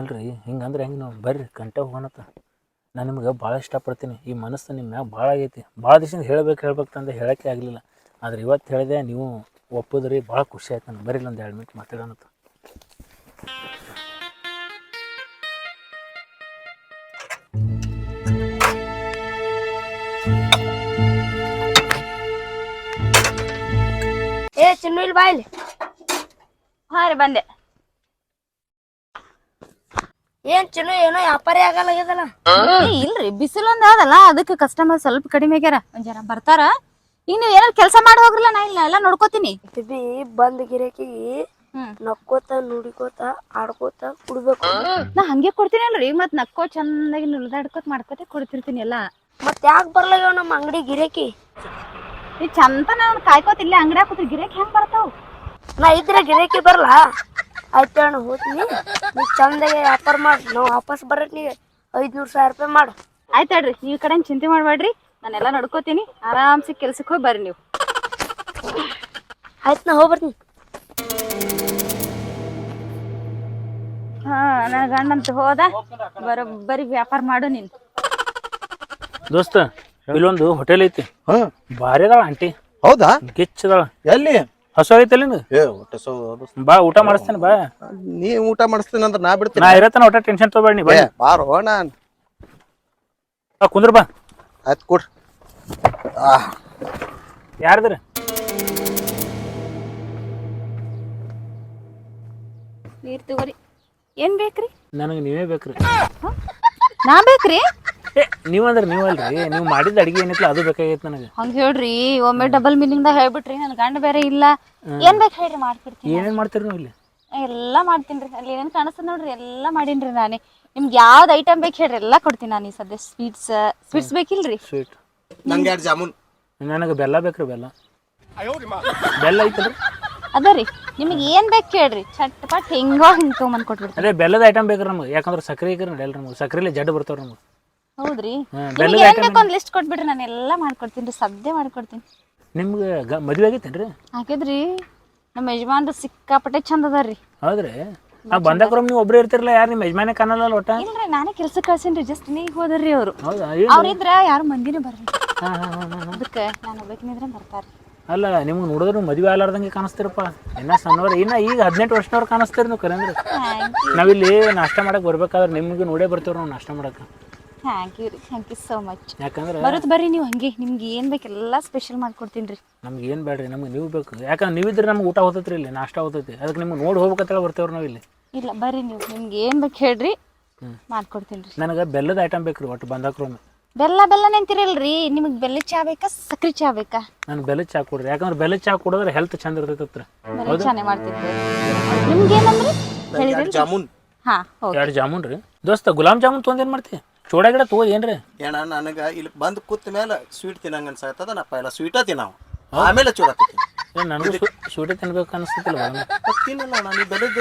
ಅಲ್ರಿ, ಹಿಂಗಂದ್ರೆ ಹೆಂಗೆ ನಾವು ಬರ್ರಿ ಕಂಟೆ ಹೋಗೋಣತ್ತ ನಾನು ನಿಮ್ಗೆ ಭಾಳ ಇಷ್ಟಪಡ್ತೀನಿ. ಈ ಮನಸ್ಸು ನಿಮ್ಮ ಮ್ಯಾಗ ಭಾಳ ಆಗೈತಿ. ಭಾಳ ದಿವಸದಿಂದ ಹೇಳ್ಬೇಕು ಹೇಳ್ಬೇಕು ತಂದೆ ಹೇಳೋಕ್ಕೆ ಆಗಲಿಲ್ಲ. ಆದ್ರೆ ಇವತ್ತು ಹೇಳಿದೆ, ನೀವು ಒಪ್ಪಿದ್ರಿ, ಭಾಳ ಖುಷಿ ಆಯ್ತು ನಾನು ಬರೀ ಒಂದು ಎರಡು ಮಿನಿಟ್ ಮಾತಾಡೋಣತ್ತ ಏ ಇಲ್ಲಿ ಬಾಯ್ಲಿ ಹಾ ರೀ ಬಂದೆ. ಏನ್ ಚಲೋ ಏನೋ ವ್ಯಾಪಾರಿ ಆಗಲ್ಲ ಏ, ಇಲ್ರಿ ಬಿಸಿಲೊಂದ್ ಅದಲ್ಲ ಅದಕ್ಕೆ ಕಸ್ಟಮರ್ ಸ್ವಲ್ಪ ಕಡಿಮೆ ಆಗ್ಯಾರ. ಒಂದ್ ಜನ ಬರ್ತಾರ. ಈಗ ನೀವ್ ಏನಾರ ಕೆಲಸ ಮಾಡಿ ಹೋಗ್ರಲ್ಲ ನಾ ಇಲ್ಲ ಎಲ್ಲ ನೋಡ್ಕೋತೀನಿ. ಬಿ ಬಂದ್ ಗಿರಕಿ ಹ್ಮ್. ನಕ್ಕೋತ ನುಡಿಕೋತ ಆಡ್ಕೋತ ಕುಡ್ಬೇಕು. ನಾ ಹಂಗೆ ಕೊಡ್ತೀನಿ ಅಲ್ರಿ ಮತ್ ನಕ್ಕೋ ಚೆನ್ನಾಗಿ ನುಲ್ದಾಡ್ಕೋತ ಮಾಡ್ಕೋತ ಕೊಡ್ತಿರ್ತೀನಿ ಎಲ್ಲ. ಮತ್ ಯಾಕೆ ಬರ್ಲಾಗ್ಯಾವ ನಮ್ಮ ಅಂಗಡಿ ಗಿರಾಕಿ? ಈ ಚಂದ ನಾವ್ ಕಾಯ್ಕೋತ ಇಲ್ಲೇ ಅಂಗಡಿ ಕೂತ್ರಿ ಗಿರಾಕಿ ಹೆಂಗ್ ಬರ್ತಾವ? ನಾ ಇದ್ರ ಗಿರಾಕಿ ಬರಲ್ಲ ಆಯ್ತು ಅಣ್ಣ ಹೋಗ್ತೀನಿ ನೀ. ಚಂದಾಗೆ ವ್ಯಾಪಾರ ಮಾಡಿ. ನಾವು ವಾಪಸ್ ಬರಕ್ ನೀ ಐದ್ನೂರು ಸಾವಿರ ರೂಪಾಯಿ ಮಾಡು. ಆಯ್ತು ಹೇಳ್ರಿ ನೀವ್ ಈ ಕಡೆ ಚಿಂತೆ ಮಾಡಬೇಡ್ರಿ ನಾನೆಲ್ಲ ನಡ್ಕೋತೀನಿ. ಆರಾಮ್ಸೆ ಕೆಲ್ಸಕ್ಕೆ ಹೋಗಿ ಬರ್ರಿ ನೀವು. ಆಯ್ತು ನಾ ಹೋಗ್ಬರ್ತೀನಿ. ಹಾ ನನ್ನ ಗಂಡಂತ ಹೋದ. ಬರೋಬ್ಬರಿ ವ್ಯಾಪಾರ ಮಾಡು ನೀನ್. ದೋಸ್ತ ಇಲ್ಲೊಂದು ಹೋಟೆಲ್ ಐತಿ. ಹಾ. ಭಾರಿ ಅದಾಳ ಆಂಟಿ. ಹೌದಾ? ಗಿಚ್ಚದಾಳ ಎಲ್ಲಿ? ಹಸು ಐತಲ್ಲ ಏ ಹೊಟ್ಟೆ ಸೋ ಅದು ಸ- ಬಾ ಊಟ ಮಾಡಿಸ್ತೇನೆ ಬಾ. ನೀ ಊಟ ಮಾಡಿಸ್ತೀನಿ ಅಂದ್ರೆ ನಾ ಬಿಡ್ತೀನಿ. ನಾ ಇರತ್ತನ ಒಟ್ಟ ಟೆನ್ಷನ್ ತಗೋಬೇಡಿ ನೀ ಬಾ. ಏ ಬಾರೋ ನಾನ್ ಬಾ, ಕುಂದ್ರ ಬಾ. ಆಯ್ತು ಕೊಡ್ರಿ ಆ. ಯಾರ್ದ್ರ? ನೀರ್ ತಗೋರಿ. ಏನ್ ಬೇಕ್ರಿ? ನನಗೆ ನೀವೇ ಬೇಕ್ರಿ. ನಾ ಬೇಕ್ರಿ? ಏ ನೀವಂದ್ರೆ ನೀವಲ್ರಿ. ನೀವು ಮಾಡಿದ ಅಡಿಗೆ ಏನಿತ್ತು ಅದು ಬೇಕಾಗೈತೆ ನನಗೆ. ಹಂಗ ಹೇಳ್ರಿ ಒಮ್ಮೆ ಡಬಲ್ ಮೀನಿಂಗ್ ದಾಗ ಹೇಳ್ಬಿಟ್ರಿ ನನ್ ಗಂಡ ಬೇರೆ ಇಲ್ಲ. ಏನ್ ಬೇಕು ಹೇಳ್ರಿ ಮಾಡ್ಕೊಡ್ತೀನಿ. ಏನೇನು ಮಾಡ್ತೀರಿ ನೀವು ಇಲ್ಲಿ? ಎಲ್ಲ ಮಾಡ್ತೀನಿ ರೀ. ಅಲ್ಲಿ ಏನೇನ್ ಕಾಣಿಸ್ತದ ನೋಡ್ರಿ ಎಲ್ಲ ಮಾಡೀನ್ರಿ ನಾನೇ. ನಿಮ್ಗೆ ಯಾವ್ದು ಐಟಮ್ ಬೇಕು ಹೇಳ್ರಿ ಎಲ್ಲ ಕೊಡ್ತೀನಿ ನಾನು ಈ ಸದ್ಯ. Sweets sweets ಬೇಕಿಲ್ರಿ? ಸ್ವೀಟ್ ನಂಗೆ ಎರಡು ಜಾಮೂನ್. ನನಗೆ ಬೆಲ್ಲ ಬೇಕ್ರಿ ಬೆಲ್ಲ. ಬೆಲ್ಲ ಐತಲ್ರಿ? ಅದ ರೀ ನಿಮಗೆ ಏನ್ ಬೇಕು ಕೇಳ್ರಿ ಚಟ್ಪಟ್ ಹೆಂಗೋ ಹಿಂಗ್ ತೊಗೊಂಬಂದ್ ಕೊಟ್ಬಿಡ್ತೀನಿ ಅದೇ ಬೆಲ್ಲದ ಐಟಮ್ ಬೇಕ್ರಿ ನಮ್ಗೆ. ಯಾಕಂದ್ರೆ ಸಕ್ಕರೆ ಇಕ್ರಿ ನಡೆಯಲ್ಲ ನಮ್ಗೆ ಸಕ್ಕರೆಲಿ ಜಡ್ ಬರ್ತಾವ್ರಿ ನಮಗೆ. ಹೌದ್ರಿ? ಬೆಲ್ಲದ ಏನ್? ಬೇಕು ಒಂದ್ ಲಿಸ್ಟ್ ಕೊಟ್ಬಿಡ್ರಿ ನಾನು ಎಲ್ಲ ಮಾಡ್ಕೊಡ್ತೀನಿ ರೀ ಸದ್ಯ ಮಾಡ್ಕೊಡ್ತೀನಿ. ನಿಮ್ಗೆ ಗ ಮದುವೆ ಆಗೈತೇನ್ರಿ? ಹಾಕಿದ್ರಿ ನಮ್ಮ ಯಜಮಾನ್ರು ಸಿಕ್ಕಾಪಟ್ಟೆ ಚಂದ ಅದಾರ್ರಿ. ಹೌದ್ರಿ? ಆ ಬಂದಾಕ್ರಮ್ ನೀವು ಒಬ್ರೇ ಇರ್ತಿರಲ್ಲ ಯಾರು ನಿಮ್ಮ ಯಜಮಾನೆ ಕಾಣಲ್ಲ ಒಟ್ಟ? ಇಲ್ರಿ ನಾನೇ ಕೆಲ್ಸಕ್ಕೆ ಕಳ್ಸೀನಿ ಜಸ್ಟ್ ನೀಗ್ ಹೋದ್ರಿ ಅವ್ರು. ಹೌದಾ ಅವ್ರಿದ್ರ ಯಾರು ಮಂದಿನೂ ಬರ್ರಿ. ಹಾ ಹಾ ಹಾಂ ಹಾಂ ಅದಕ್ಕೆ ನಾನು ಒಬ್ಬಕಿನಿದ್ರೆ ಬರ್ತಾರ್ರಿ ಅಲ್ಲ ನಿಮ್ಗೆ ನೋಡಿದ್ರು ಮದುವೆ ಆಗ್ಲಾರ್ದಂಗೆ ಕಾಣಿಸ್ತಿರಪ್ಪ. ಇನ್ನ ಸಣ್ಣವ್ರು ಇನ್ನ ಈಗ ಹದಿನೆಂಟು ವರ್ಷದವ್ರು ಕಾಣಿಸ್ತೀರಿ ನೀವು ಕರೆಂದ್ರೆ ನಾವಿಲ್ಲಿ ನಾಷ್ಟ ಮಾಡಕ್ ಬರ್ಬೇಕಾದ್ರೆ ನಿಮ್ಗೆ ನೋಡೇ ಬರ್ತೀವಿ ನಾವು ನಾಷ್ಟ ಮಾಡಕ್ಕೆ. ಥ್ಯಾಂಕ್ ಯು ರೀ ಥ್ಯಾಂಕ್ ಯು ಸೋ ಮಚ್ ಯಾಕಂದ್ರೆ ಬರೋದು ಬರ್ರಿ ನೀವು ಹಂಗೆ ನಿಮ್ಗೆ ಏನು ಬೇಕು ಎಲ್ಲ ಸ್ಪೆಷಲ್ ಮಾಡ್ಕೊಡ್ತೀನಿ ರೀ ನಮ್ಗೆ ಏನು ಬೇಡ್ರಿ ನಮ್ಗೆ ನೀವು ಬೇಕು. ಯಾಕಂದ್ರೆ ನೀವಿದ್ರೆ ನಮ್ಗೆ ಊಟ ಹೋತೈತ್ರಿ ಇಲ್ಲಿ ನಾಷ್ಟ ಹೋತೈತಿ. ಅದಕ್ಕೆ ನಿಮ್ಗೆ ನೋಡಿ ಹೋಗ್ಬೇಕಂತೇಳಿ ಬರ್ತೇವ್ರಿ ನಾವು ಇಲ್ಲಿ. ಇಲ್ಲ ಬರ್ರಿ ನೀವು. ನಿಮ್ಗೆ ಏನು ಬೇಕು ಹೇಳ್ರಿ ಮಾಡ್ಕೊಡ್ತೀನಿ ರೀ ನನಗೆ ಬೆಲ್ಲದ ಐಟಮ್ ಬೇಕ್ರಿ ಒಟ್ಟು ಬಂದಾಕ್ರೊಮ್ಮೆ. ಬೆಲ್ಲ ಬೆಲ್ಲ ನಿಂತಿರಲ್ರಿ ನಿಮಗೆ ಬೆಲ್ಲ ಚಾ ಬೇಕಾ ಸಕ್ರಿ ಚಾ ಬೇಕಾ? ನಾನು ಬೆಲ್ಲದ ಚಾ ಕೊಡ್ರಿ. ಯಾಕಂದ್ರೆ ಬೆಲ್ಲದ ಚಾ ಕುಡಿದ್ರೆ ಹೆಲ್ತ್ ಚಂದ ಇರ್ತೈತ್ರ ಬೆಲ್ಲ ಚಾನೆ ಮಾಡ್ತಿದ್ವಿ ನಿಮ್ಗೆ ಏನಂದ್ರಿ? ಹೇಳಿದ್ರಿ ಜಾಮೂನ್. ಹಾ ಓಕೆ ಎರಡು ಜಾಮೂನ್ ರೀ ದೋಸ್ತ ಗುಲಾಬ್ ಜಾಮೂನ್ ತೊಂದೇನು ಮಾಡ್ತೀವಿ ಮಾಡ್ತಿ? ಚೂಡ ಗಿಡ ತಗೋ ಏನ್ರಿ? ಏನ ನನಗೆ ಇಲ್ಲಿ ಬಂದು ಕೂತ ಮೇಲೆ ಸ್ವೀಟ್ ತಿನ್ನಂಗ ಅನ್ಸಾಯ್ತದ ನಾ ಪೈಲ ಸ್ವೀಟ ತಿನ್ನಾವ. ಆಮೇಲೆ ಚೂಡ ತಿಂತೀನಿ. ಏ, ನನಗೂ ಸ್ವೀಟೇ ತಿನ್ಬೇಕು ಅನಿಸ್ತೈತಿಲ್ಲ ಮತ್ತೆ ತಿನ್ನಲ್ಲ ನಾನು ಬೆಲ್ಲದ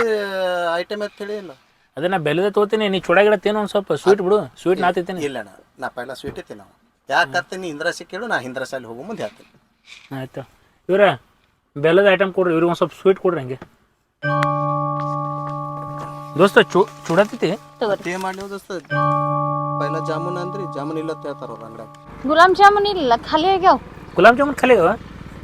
ಐಟಮ್ ಅಂತ ಹೇಳಿ ಇಲ್ಲ. ಅದೇ ನಾ ಬೆಲ್ಲದ ತಗೋತೀನಿ ನೀ ಚೂಡ ಗಿಡ ತಿನ್ನು ಒಂದು ಸ್ವಲ್ಪ. ಸ್ವೀಟ್ ಬಿಡು ಸ್ವೀಟ್ ನಾ ತಿಂತೀನಿ. ಇಲ್ಲ ಅಣ್ಣ ನಾ ಪೈಲ ಸ್ವೀಟೇ ತಿನ್ನಾವ. ಯಾಕೆ ನೀ ಇಂದ್ರಾಸಿ ಕೇಳು ನಾ ಇಂದ್ರಾಸಲ್ಲಿ ಹೋಗೋ ಮುಂದೆ ಹೇಳ್ತೀನಿ ಆಯ್ತು. ಇವ್ರ ಬೆಲ್ಲದ ಐಟಮ್ ಕೊಡ್ರಿ ಇವ್ರಿಗೆ ಒಂದು ಸ್ವಲ್ಪ ಸ್ವೀಟ್ ಕೊಡ್ರಿ ಹಂಗೆ. ದೋಸ್ತ ಚೂ ಚೂಡತ್ತೈತಿ ತಗೋರಿ ಏನ್ ಮಾಡ್ಲಿ ದೋಸ್ತ? ಪೈಲ ಜಾಮೂನ್ ಅಂದ್ರಿ ಜಾಮೂನ್ ಇಲ್ಲ ಅಂತ ಹೇಳ್ತಾರ ಅವ್ರ ಅಂಗಡ್ಯಾಗ. ಗುಲಾಬ್ ಜಾಮೂನ್ ಇಲ್ಲ ಖಾಲಿ ಆಗ್ಯಾವ. ಗುಲಾಬ್ ಜಾಮೂನ್ ಖಾಲಿ ಅವ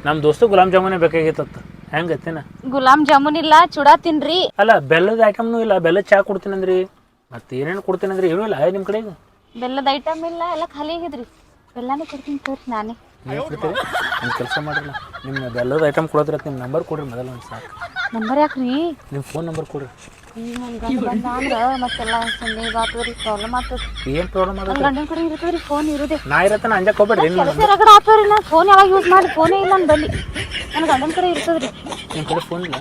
ನಮ್ಮ ದೋಸ್ತು ಗುಲಾಬ್ ಜಾಮೂನೇ ಬೇಕಾಗಿತ್ತತ್ತ ಹೆಂಗ್ ಗತ್ತಿನ ಗುಲಾಬ್ ಜಾಮೂನ್ ಇಲ್ಲ ಚೂಡಾ ತಿನ್ರಿ. ಅಲ್ಲ ಬೆಲ್ಲದ ಐಟಮ್ನು ಇಲ್ಲ ಬೆಲ್ಲದ ಚಾ ಕೊಡ್ತೀನಿ ಅಂದ್ರಿ ಮತ್ತೆ ಏನೇನು ಕೊಡ್ತೀನಿ ಅಂದ್ರಿ ಏನೂ ಇಲ್ಲ ನಿಮ್ಮ ಕಡೆ ಬೆಲ್ಲದ ಐಟಮ್ ಇಲ್ಲ ಎಲ್ಲ ಖಾಲಿ ಆಗಿದ್ರಿ. ಬೆಲ್ಲನೇ ಕೊಡ್ತೀನಿ ತೋರಿ ನಾನೇ. ನೀವು ಕೊಡ್ತೀರಿ? ಒಂದು ಕೆಲಸ ಮಾಡಿರಲ್ಲ. ನಿಮ್ಮ ಬೆಲ್ಲದ ಐಟಮ್ ಕೊಡೋದ್ರ ನಿಮ್ಮ ನಂಬರ್ ಕೊಡ್ರಿ ಮೊದಲು ಒಂದು ಸಾಕು. ನಂಬರ್ ಯಾಕ್ರಿ? ನಿಮ್ಮ ಫೋನ್ ನಂಬರ್ ಕೊಡ್ರಿ. ಏನು ಪ್ರಾಬ್ಲಮ್ ಆಗುತ್ತೆ? ಫೋನ್ ಇರುದೇ. ನಾ ಇರತ್ತ ಅಂಜ ಕೆಲಸ ರಗಡ ಆಗ್ತದ್ರಿ ನಾ ಫೋನ್ ಯಾವಾಗ ಯೂಸ್ ಮಾಡಿ ಫೋನೇ ಇಲ್ಲ ನನ್ನ ಬಲ್ಲಿ. ನನ್ನ ಗಂಡನ ಕಡೆ ಇರ್ತದ್ರಿ. ನಿಮ್ಮ ಕಡೆ ಫೋನ್ ಇಲ್ಲ?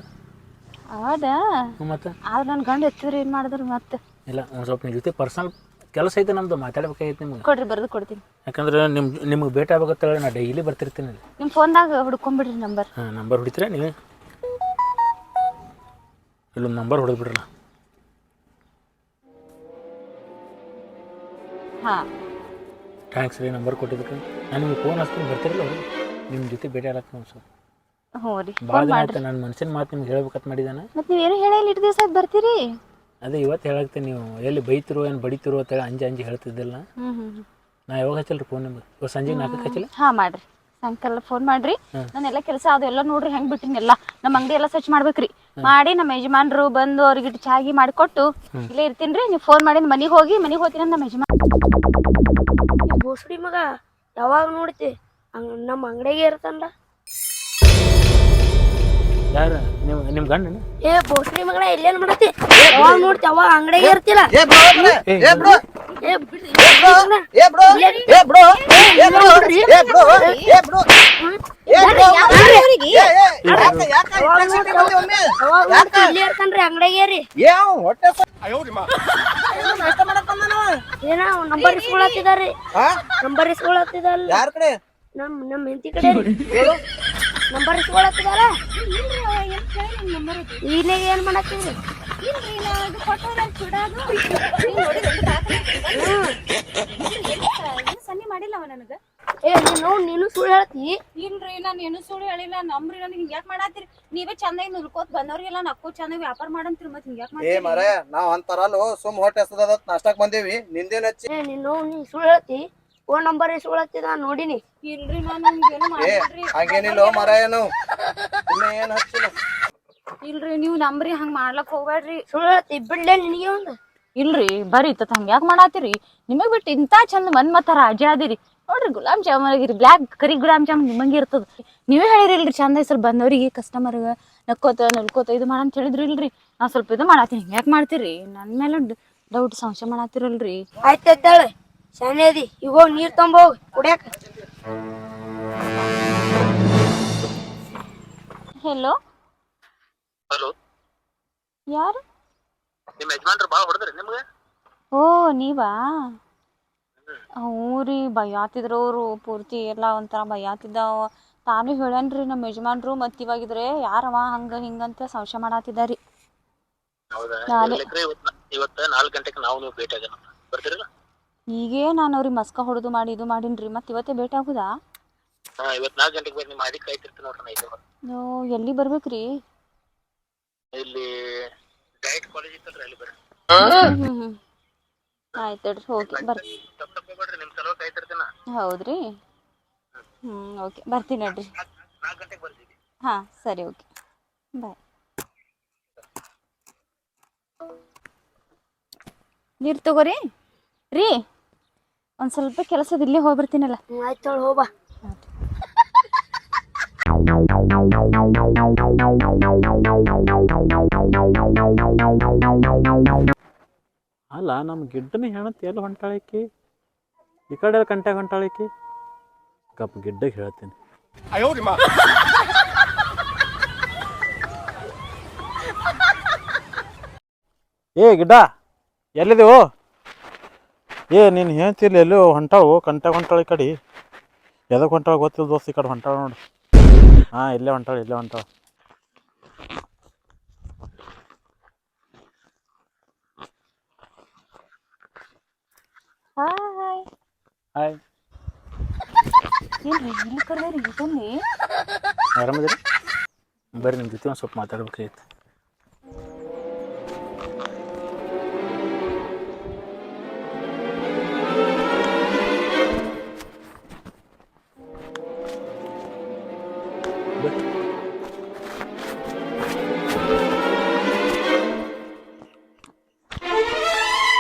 ಹೌದಾ ಮತ್ತೆ? ಆದ್ರೆ ನನ್ನ ಗಂಡ ಎತ್ತಿದ್ರಿ ಏನು ಮಾಡಿದ್ರಿ ಮತ್ತೆ. ಇಲ್ಲ ಒಂದು ಸ್ವಲ್ಪ ನಿಮ್ಮ ಜೊತೆ ಪರ್ಸನಲ್ ಕೆಲಸ ಐತೆ ನಮ್ದು ಮಾತಾಡ್ಬೇಕಾಗೈತೆ ನಿಮ್ಗೆ. ಕೊಡ್ರಿ ಬರ್ದು ಕೊಡ್ತೀನಿ. ಯಾಕಂದ್ರೆ ನಿಮ್ ನಿಮ್ಗೆ ಭೇಟಿ ಆಗ್ಬೇಕಂತೇಳಿ ನಾ ಡೈಲಿ ಬರ್ತಿರ್ತೀನಿ ನಿಮ್ಮ ಫೋನ್ದಾಗ ಹುಡ್ಕೊಂಬಿಡ್ರಿ ನಂಬರ್ ಹಾಂ ನಂಬರ್ ಹುಡಿತೀರಾ ನೀವೇ? ಇಲ್ಲೊಂದು ನಂಬರ್ ಹೊಡೆದು ಬಿಡ್ರಲ್ಲ ಹಾಂ. ಥ್ಯಾಂಕ್ಸ್ ರೀ ನಂಬರ್ ಕೊಟ್ಟಿದ್ದಕ್ಕೆ. ನಾನು ನಿಮಗೆ ಫೋನ್ ಹಚ್ತೀನಿ ಬರ್ತಿರಲ್ಲ ಅವ್ರು? ನಿಮ್ಮ ಜೊತೆ ಭೇಟಿ ಆಗತ್ತೆ ಸರ್ ಹ್ಞೂ ರೀ ಭಾಳ ದಿನ ಆಯ್ತು ನನ್ನ ಮನ್ಸಿನ ಮಾತು ನಿಮ್ಗೆ ಹೇಳ್ಬೇಕಂತ ಮಾಡಿದಾನೆ. ಮತ್ತೆ ನೀವೇನು ಹೇಳಿ ಇಟ್ಟು ದಿವಸ ಆಯ್ತು ಬರ್ತೀರಿ? ಅದೇ ಇವತ್ತು ಹೇಳಕ್ತೆ ನೀವು ಎಲ್ಲಿ ಬೈತಿರೋ ಏನು ಬಡಿತಿರೋ ಅಂತೇಳಿ ಅಂಜಿ ಅಂಜಿ ಹೇಳ್ತಿದ್ದಿಲ್ಲ. ಹ್ಞೂ ಹ್ಞೂ ನಾ ಯಾವಾಗ ಹಚ್ಚಲ್ರಿ ಫೋನ್ ನಿಮ್ಗೆ? ಇವತ್ತು ಸಂಜೆಗೆ ನಾಲ್ಕಕ್ಕೆ ಹಚ್ಚಿಲ್ಲ ಹಾಂ ಮಾಡ್ರಿ. ಸಾಯಂಕಾಲ ಫೋನ್ ಮಾಡ್ರಿ. ನಾನು ಎಲ್ಲಾ ಕೆಲಸ ಅದು ಎಲ್ಲ ನೋಡ್ರಿ ಹೆಂಗ್ ಬಿಟ್ಟಿನಿ ಎಲ್ಲ ನಮ್ಮ ಅಂಗಡಿ ಎಲ್ಲ ಸ್ವಚ್ಛ ಮಾಡ್ಬೇಕ್ರಿ. ಮಾಡಿ ನಮ್ಮ ಯಜಮಾನ್ರು ಬಂದು ಅವ್ರಿಗೆ ಚಾಗಿ ಮಾಡಿಕೊಟ್ಟು ಇಲ್ಲೇ ಇರ್ತೀನಿ ರೀ ನೀವು ಫೋನ್ ಮಾಡಿ ಮನೆಗೆ ಹೋಗಿ ಮನೆಗೆ ಹೋಗ್ತೀನಿ ನಮ್ಮ ಯಜಮಾನ್. ಬೋಸಡಿ ಮಗ ಯಾವಾಗ ನೋಡ್ತಿ? ನಮ್ಮ ಅಂಗಡಿಗೆ ಇರ್ತಾನಲ್ಲ ಯಾರು ನಿಮ್ಮ ನಿಮ್ಮ ಗಂಡನ ಏ ಎಲ್ಲೇನ್ ಮಾಡತಿ ಯಾವಾಗ ನೋಡ್ತಿ ಅವಾಗ ಅಂಗಡಿಗೆ ಇರ್ತಿಲ್ಲ ಏ ಬ್ರೋ ಏ ಬ್ರೋ ಏ ಬ್ರೋ ಏ ಬ್ರೋ ಏ ಬ್ರೋ ಏ ಬ್ರೋ ಏ ಬ್ರೋ ಏ ಬ್ರೋ ಏ ಬ್ರೋ ಏ ಏ ಯಾಕ ಯಾಕ ಇಟ್ಲಾಕ್ ಒಮ್ಮೆ ಯಾವಾಗ ನೋಡ್ತಿ ಇಲ್ಲೇ ಇರ್ತಾನ್ರಿ ಅಂಗಡಿಗೆ ರೀ ಹೊಟ್ಟೆ ಏನು ನಂಬರ್ ಇಸ್ಕೊಳತ್ತಿದಾರಿ ಹಾ ನಂಬರ್ ಇಸ್ಕೊಳತ್ತಿದಲ್ಲ ಯಾರ ಕಡೆ ನಮ್ ನಮ್ಮ ಹೆಂಡತಿ ಕಡೆ ನಂಬರ್ ಇಸ್ಕೊಳತ್ತಿದಾರ? ಈನಾಗ ಏನ್ ಮಾಡತ್ತೀರಿ? ಸನ್ನಿ ಮಾಡಿಲ್ಲ ಅವ ನನಗೆ ಏ ನೀನು ನೀನು ಸುಳ್ಳು ಹೇಳ್ತಿ. ಇಲ್ರಿ ನಾನು ಏನು ಸುಳ್ಳು ಹೇಳಿಲ್ಲ. ನಮ್ರಿ ನನಗೆ ಹಿಂಗ್ ಯಾಕೆ ಮಾಡತ್ತೀರಿ? ನೀವೇ ಚಂದಾಗಿ ನುಲ್ಕೋತ್ ಬಂದವ್ರಿಗೆಲ್ಲ ನಕ್ಕೋ ಚಂದಾಗಿ ವ್ಯಾಪಾರ ಮಾಡಂತೀರಿ ಮತ್ತೆ ಹಿಂಗ್ ಯಾಕೆ ಏ ಮರೆ ನಾವ್ ಅಂತಾರಲ್ಲ ಸುಮ್ ಹೊಟ್ಟೆ ಹಸ್ತದ ನಾಷ್ಟಕ್ ಬಂದೇವಿ ನಿಂದೇನ್ ಹಚ್ಚಿ? ಏ ನೀನು ನೀ ಸುಳ್ಳು ಹೇಳ್ತಿ. ಫೋನ್ ನಂಬರ್ ಇಸ್ಕೊಳತ್ತಿದ ನೋಡಿನಿ. ಇಲ್ರಿ ನಾನು ಇನ್ನ ಏನ್ ಹಚ್ಚಿಲ್ಲ. ಇಲ್ರಿ ನೀವು ನಂಬ್ರಿ ಹಂಗ ಮಾಡ್ಲಕ್ ಹೋಗ್ಬೇಡ್ರಿ ಸುಳ್ಳು ಬಿಡ್ಲೆ ನಿನಗೆ ಒಂದು. ಇಲ್ರಿ ಬರಿ ತತ್ ಹಂಗ ಯಾಕೆ ಮಾಡಾತಿರಿ ನಿಮಗ್ ಬಿಟ್ಟು ಇಂತ ಚಂದ ಮನ್ ಮತ್ತ ರಾಜ ಅದಿರಿ ನೋಡ್ರಿ ಗುಲಾಬ್ ಜಾಮೂನ್ ಆಗಿರಿ ಬ್ಲ್ಯಾಕ್ ಕರಿ ಗುಲಾಬ್ ಜಾಮೂನ್ ನಿಮಂಗೆ ಇರ್ತದ. ನೀವೇ ಹೇಳಿರಿಲ್ರಿ ಚಂದ ಹೆಸರು ಬಂದವ್ರಿಗೆ ಕಸ್ಟಮರ್ ನಕ್ಕೋತ ನಲ್ಕೋತ ಇದು ಮಾಡಂತ ಹೇಳಿದ್ರಿ ಇಲ್ರಿ ನಾ ಸ್ವಲ್ಪ ಇದು ಮಾಡಾತೀನಿ ಹಿಂಗೆ ಯಾಕೆ ಮಾಡ್ತೀರಿ? ನನ್ನ ಮೇಲೆ ಡೌಟ್ ಸಂಶಯ ಮಾಡಾತಿರಲ್ರಿ ಆಯ್ತು ಆಯ್ತಾಳೆ ಶಾನೆ ಅದಿ ಈಗ ಹೋಗಿ ನೀರ್ ತೊಂಬೋಗ್ ಕುಡಿಯಾಕ. ಹೆಲೋ ಹಲೋ ಯಾರು? ನಿಮ್ಮ ಯಜಮಾನ್ರು ಭಾಳ ಹೊಡೆದ್ರಿ ನಿಮ್ಗೆ? ಓ ನೀವಾ? ಹ್ಞೂ ರೀ ಬೈಯಾತಿದ್ರು ಅವರು ಪೂರ್ತಿ ಎಲ್ಲ ಒಂಥರ ಬೈಯಾತಿದ್ದಾವ. ತಾನು ಹೇಳೇನ್ರಿ ನಮ್ಮ ಯಜಮಾನ್ರು ಮತ್ತೆ ಇವಾಗಿದ್ರೆ ಯಾರವ ಹಂಗ ಹಿಂಗಂತ ಸಂಶಯ ಮಾಡಾತಿದ್ದಾರಿ. ಹೌದಾ? ನಾಳೆ. ಇವತ್ತು ನಾಲ್ಕು ಗಂಟೆಗೆ ನಾವು ನೀವು ಭೇಟಿ ಆಗೋಣ ಬರ್ತೀರಲ್ಲ? ಈಗೇ ನಾನು ಅವ್ರಿಗೆ ಮಸ್ಕ ಹೊಡೆದು ಮಾಡಿ ಇದು ಮಾಡಿನ್ರಿ ಮತ್ತೆ ಇವತ್ತೇ ಭೇಟಿ ಆಗುದಾ? ಹಾ ಇವತ್ತು ನಾಲ್ಕು ಗಂಟೆಗೆ ಬರ್ರಿ ನಿಮ್ಮ ಕೈ ಕಾಯ್ತಿರ್ತೀನಿ ನೋಡ್ರಿ ನಾ ಇದೆ ನೋ ಎಲ್ಲಿ ಬರ್ಬೇಕ್ರಿ ಇಲ್ಲಿ ಡೈಟ್ ಕಾಲೇಜ್ ಇತ್ತಲ್ರಿ ಅಲ್ಲಿ ಬರ್ರಿ. ಹ್ಞೂ ಹ್ಞೂ ಆಯ್ತು ತಡ್ರಿ ಹೋಗಿ ಬರ್ ತಪ್ಪು ತಪ್ಪಿಬೇಡ್ರಿ ನಿಮ್ಮ ಸಲುವಾಗಿ ಕಾಯ್ತಿರ್ತೀನ ಹೌದ್ರಿ? ಹ್ಮ್. ಓಕೆ ಬರ್ತೀನಿ ನೋಡ್ರಿ. ನಾಲ್ಕು ಗಂಟೆಗೆ ಬರ್ತೀವಿ ಹಾಂ ಸರಿ ಓಕೆ. ಬಾಯ್. ನೀರ್ ತಗೋರಿ? ರೀ? ಒಂದು ಸ್ವಲ್ಪ ಕೆಲಸದ ಇಲ್ಲೇ ಹೋಗಿ ಬರ್ತೀನಲ್ಲ ಹೋಗ ಆಯ್ತಾಳ ಹೋಗ್ಬಾ ಅಲ್ಲ ನಮ್ಮ ಗಿಡ್ಡನ ಹೆಣತಿ ಎಲ್ಲಿ ಹೊಂಟಾಳಿಕಿ? ಈ ಕಡೆ ಎಲ್ಲ ಕಂಟ್ಯಾಗ ಹೊಂಟಾಳಿಕಿ? ಗಪ್ ಗಿಡ್ಡಗೆ ಹೇಳ್ತೀನಿ. ಏ ಗಿಡ್ಡ ಎಲ್ಲಿದೆವು ಏ ನೀನು ಹೇಳ್ತಿರ್ಲಿ ಎಲ್ಲೋ ಹೊಂಟಾವು ಕಂಟ್ಯಾಗ ಹೊಂಟಾಳ ಈ ಕಡೆ. ಎದಕ್ಕೆ ಹೊಂಟಾಳು ಗೊತ್ತಿಲ್ಲ ದೋಸ್ತ ಈ ಕಡೆ ಹೊಂಟಾಳ ನೋಡಿ. ಹಾಂ ಇಲ್ಲೇ ಹೊಂಟಾಳ ಇಲ್ಲೇ ಹೊಂಟಾಳು. ಹಾಯ್ ಇಲ್ಲಿ ಕರ್ದೇರಿ ಇಟೊಮ್ಮೆ ಆರಾಮದಿರಿ? ಬರ್ರಿ ನಿಮ್ಮ ಜೊತೆ ಒಂದು ಸ್ವಲ್ಪ ಮಾತಾಡ್ಬೇಕಾಗಿತ್ತು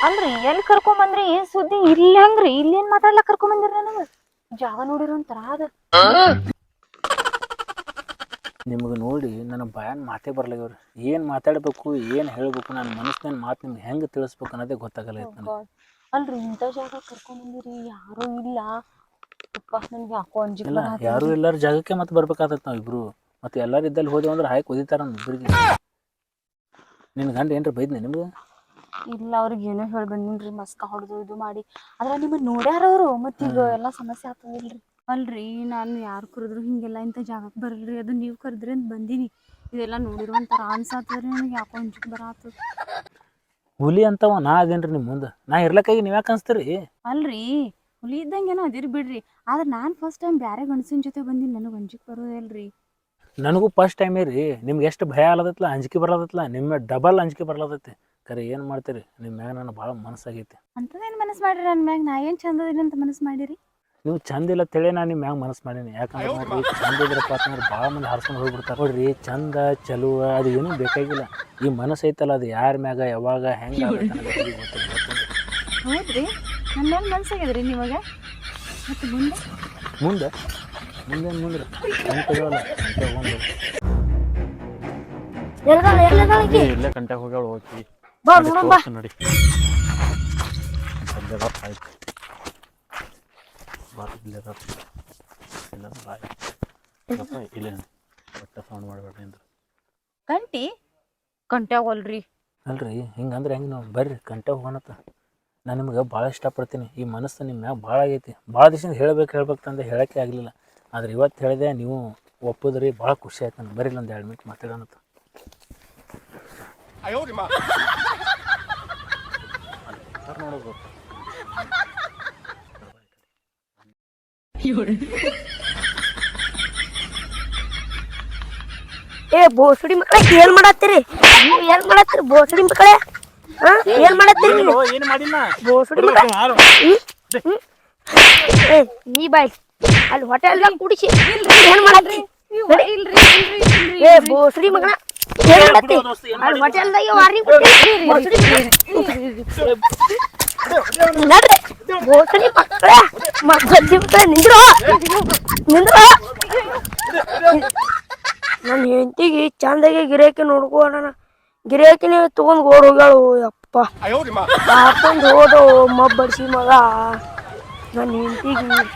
ಅಲ್ರಿ ಎಲ್ಲಿ ಕರ್ಕೊಂಬಂದ್ರಿ ಏನ್ ಸುದ್ದಿ? ಇಲ್ಲಿ ಹಂಗ್ರಿ ಇಲ್ಲಿ ಏನ್ ಮಾತಾಡ್ಲಕ್ ಕರ್ಕೊಂಬಂದಿರಿ ನನಗ? ಜಾಗ ನೋಡಿರೋ ಒಂಥರ ಅದ ನಿಮಗೆ ನೋಡಿ ನನ್ನ ಬಯನ್ ಮಾತೇ ಬರ್ಲಾಗ್ಯವ್ರಿ ಏನು ಮಾತಾಡಬೇಕು ಏನು ಹೇಳಬೇಕು ನನ್ನ ಮನಸ್ಸಿನ ಮಾತು ನಿಮ್ಗೆ ಹೆಂಗೆ ತಿಳಿಸ್ಬೇಕು ಅನ್ನೋದೇ ಗೊತ್ತಾಗಲ್ಲ ನನಗೆ. ಅಲ್ರಿ ಇಂಥ ಜಾಗ ಕರ್ಕೊಂಬಂದಿರಿ ಯಾರು ಇಲ್ಲ. ಅಪ್ಪ ನನ್ಗೆ ಯಾಕೋ ಅಂಜಿಕೆ ಇಲ್ಲ ಬರಹತ್ತದ. ಯಾರು ಎಲ್ಲರ ಜಾಗಕ್ಕೆ ಮತ್ತೆ ಬರ್ಬೇಕಾಗತ್ತೆ ನಾವು ಇಬ್ರು. ಮತ್ತೆ ಎಲ್ಲರೂ ಇದ್ದಲ್ಲಿ ಹೋದೆವು ಅಂದ್ರೆ ಹಾಯ್ ಕುದಿತಾರ ಇಬ್ಬರಿಗೆ ನಿನ್ನ ಗಂಡ ಏನ್ರ ಬೈದ್ನೆ ನಿಮ್ಗೆ? ಇಲ್ಲ ಅವ್ರಿಗೆ ಏನೋ ಹೇಳಿ ಬಂದಿನ್ರಿ ಮಸ್ಕ ಹೊಡೆದು ಇದು ಮಾಡಿ. ಆದ್ರೆ ನಿಮ್ಮ ನೋಡ್ಯಾರ ಅವರು ಮತ್ತೀಗ ಎಲ್ಲ ಸಮಸ್ಯೆ ಆಗ್ತದಿಲ್ರಿ. ಅಲ್ರಿ ನಾನು ಯಾರು ಕರೆದ್ರು ಹಿಂಗೆಲ್ಲ ಇಂಥ ಜಾಗಕ್ಕೆ ಬರಲ್ರಿ ಅದು ನೀವು ಕರೆದ್ರಿ ಅಂತ ಬಂದೀನಿ. ಇದೆಲ್ಲ ನೋಡಿರುವಂಥರ ಅನ್ಸಾತದ್ರಿ ನನಗೆ ಯಾಕೋ ಅಂಜಿಕೆ ಬರತ್ತದ ಹುಲಿ ಅಂತವ ನಾ ಅದೇನ್ರಿ ನಿಮ್ಮ ಮುಂದೆ? ನಾ ಇರ್ಲಕ್ಕಾಗಿ ನೀವು ಯಾಕೆ ಅನ್ಸ್ತೀರಿ? ಅಲ್ರಿ ಹುಲಿ ಇದ್ದಂಗೇನೋ ಅದಿರಿ ಬಿಡ್ರಿ. ಆದ್ರೆ ನಾನು ಫಸ್ಟ್ ಟೈಮ್ ಬ್ಯಾರೆ ಗಣಸಿನ ಜೊತೆ ಬಂದೀನಿ ನನಗೆ ಅಂಜಿಕೆ ಬರೋದಿಲ್ರಿ. ನನಗೂ ಫಸ್ಟ್ ಟೈಮೇ ರೀ ನಿಮ್ಗೆ ಎಷ್ಟು ಭಯ ಆಗಲತ್ತಲ್ಲ ಅಂಜಿಕೆ ಬರ್ಲತ್ತಲ್ಲ ನಿಮ್ಮ ಡಬಲ್ ಅಂಜಿಕೆ ಬರ್ಲತ್ತೈತಿ ಖರೆ ಏನು ಮಾಡ್ತೀರಿ? ನಿಮ್ಮ ಮ್ಯಾಗ ನಾನು ಭಾಳ ಮನಸ್ಸಾಗೈತಿ. ಅಂತದೇನ್ ಮನಸ್ಸು ಮಾಡ್ರಿ ನನ್ನ ಮ್ಯಾಗ? ನಾ ಏನು ಚಂದ ಇದೀನಿ ಅಂತ ಮನಸ್ಸು ಮಾಡಿರಿ? ನೀವು ಚಂದ ಇಲ್ಲ ತಿಳಿ ನಾನು ನಿಮ್ಮ ಮ್ಯಾಗ ಮನಸ್ಸು ಮಾಡೀನಿ. ಯಾಕಂದ್ರೆ ನೋಡ್ರಿ ಚಂದ ಇದ್ರಪ್ಪ ಅಂತಂದ್ರೆ ಭಾಳ ಮಂದಿ ಹರ್ಸ್ಕೊಂಡು ಹೋಗ್ಬಿಡ್ತಾರೆ. ನೋಡ್ರಿ ಚಂದ ಚಲುವ ಅದು ಏನು ಬೇಕಾಗಿಲ್ಲ. ಈ ಮನಸ್ಸು ಐತಲ್ಲ ಅದು ಯಾರ ಮ್ಯಾಗ ಯಾವಾಗ ಹೆಂಗೆ? ಹೌದ್ರಿ? ನನ್ನ ಮ್ಯಾಗ ಮನ್ಸಾಗ್ಯದ್ರಿ ನಿವಾಗ ಮತ್ತೆ ಮುಂದೆ? ಮುಂದೆ? ಮುಂದೆ ಮುಂದೆ? ಕಂಟೆ ಎಲ್ಲದಾಳ ಎಲ್ಲದಾಳ ಇಲ್ಲೇ ಹೋಗ್ಯಾಳ ಹೋಗಿ. ಬಾ ನೋಡೋಣ ಬಾ. ನೋಡಿ. ಇಲ್ಲ ಒಟ್ಟ ಸೌಂಡ್ ಮಾಡಬೇಡ್ರಿ ಅಂದ್ರೆ. ಕಂಟಿ ಕಂಟ್ಯಾವಲ್ರಿ ಅಲ್ರಿ ಹಿಂಗಂದ್ರೆ ಹೆಂಗೆ ನಾವು? ಬರ್ರಿ ಕಂಟೆ ಹೋಗೋಣತ್ತ ನಾನು ನಿಮ್ಗೆ ಭಾಳ ಇಷ್ಟಪಡ್ತೀನಿ. ಈ ಮನಸ್ಸು ನಿಮ್ಮ ಮ್ಯಾಗ ಭಾಳ ಆಗೈತಿ. ಭಾಳ ದಿವಸದಿಂದ ಹೇಳ್ಬೇಕು ಹೇಳ್ಬೇಕು ಅಂತ ಹೇಳೋಕ್ಕೆ ಆಗಲಿಲ್ಲ. ಆದ್ರೆ ಇವತ್ತು ಹೇಳಿದೆ ನೀವು ಒಪ್ಪಿದ್ರಿ ಭಾಳ ಖುಷಿ ಆಯ್ತು ನಾನು ಬರ್ರಿ ಒಂದು ಎರಡು ಮಿನಿಟ್ ಮಾತಾಡೋಣತ್ತ ನೋಡೋದು. ಏ ಬೋಸಡಿ ಮಕ್ಕಳ ಏನ್ ಮಾಡತ್ತೀರಿ? ನೀವು ಏನ್ ಮಾಡತ್ತೀರಿ ಬೋಸಡಿ ಮಕ್ಕಳೇ? ಹಾ ಏನ್ ಮಾಡತ್ತೀರಿ ನೀವು? ಏನು ಮಾಡಿಲ್ಲ? ಬೋಸಡಿ ಮಕ್ಕಳ. ಏ ನೀ ಬಾಯ್. ಅಲ್ಲಿ ಹೋಟೆಲ್ದಾಗ ಕುಡಿಸಿ. ಏನ್ ಮಾಡತ್ತಿ ಏ ಬೋಸಡಿ ಮಗನ ಮಕ್ಕಳ ಮಕ್ಕಳ ಮಕ್ಕಳ ನಿಂದ್ರು ನಿಂದ್ರು ನನ್ನ ಹೆಂಡತಿಗೆ ಚಂದಾಗಿ ಗಿರಾಕಿ ನೋಡ್ಕೋಣ ಗಿರಾಕಿನೇ ತಗೊಂಡ್ ಓಡ್ ಹೋಗ್ಯಾಳು ಯಪ್ಪ ಹಾಕೊಂಡ್ ಹೋದು ಮಬ್ಬಡಿಸಿ ಮಗ ನನ್ನ ಹೆಂಡತಿಗೆ